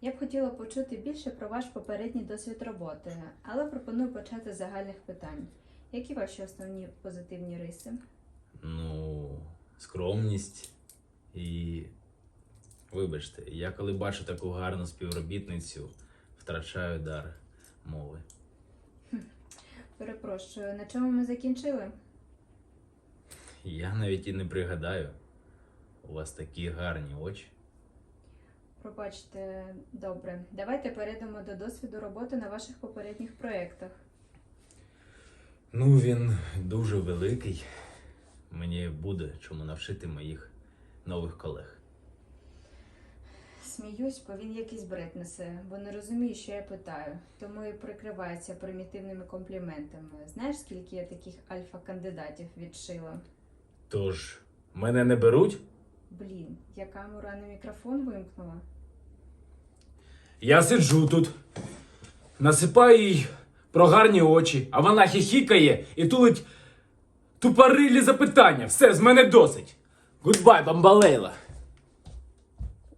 Я б хотіла почути більше про ваш попередній досвід роботи, але пропоную почати з загальних питань. Які ваші основні позитивні риси? Ну, скромність і. Вибачте, я коли бачу таку гарну співробітницю, втрачаю дар мови. Перепрошую, на чому ми закінчили? Я навіть і не пригадаю. У вас такі гарні очі. Пробачте, добре. Давайте перейдемо до досвіду роботи на ваших попередніх проєктах. Ну, він дуже великий. Мені буде чому навчити моїх нових колег. Сміюсь, бо він якийсь бред несе, бо не розумію, що я питаю, тому і прикривається примітивними компліментами. Знаєш, скільки я таких альфа-кандидатів відшила? Тож, мене не беруть? Блін, я камеру, а не мікрофон вимкнула. Я сиджу тут, насипаю їй про гарні очі, а вона хихікає і тулить тупорилі запитання. Все, з мене досить. Гудбай, бамбалейла.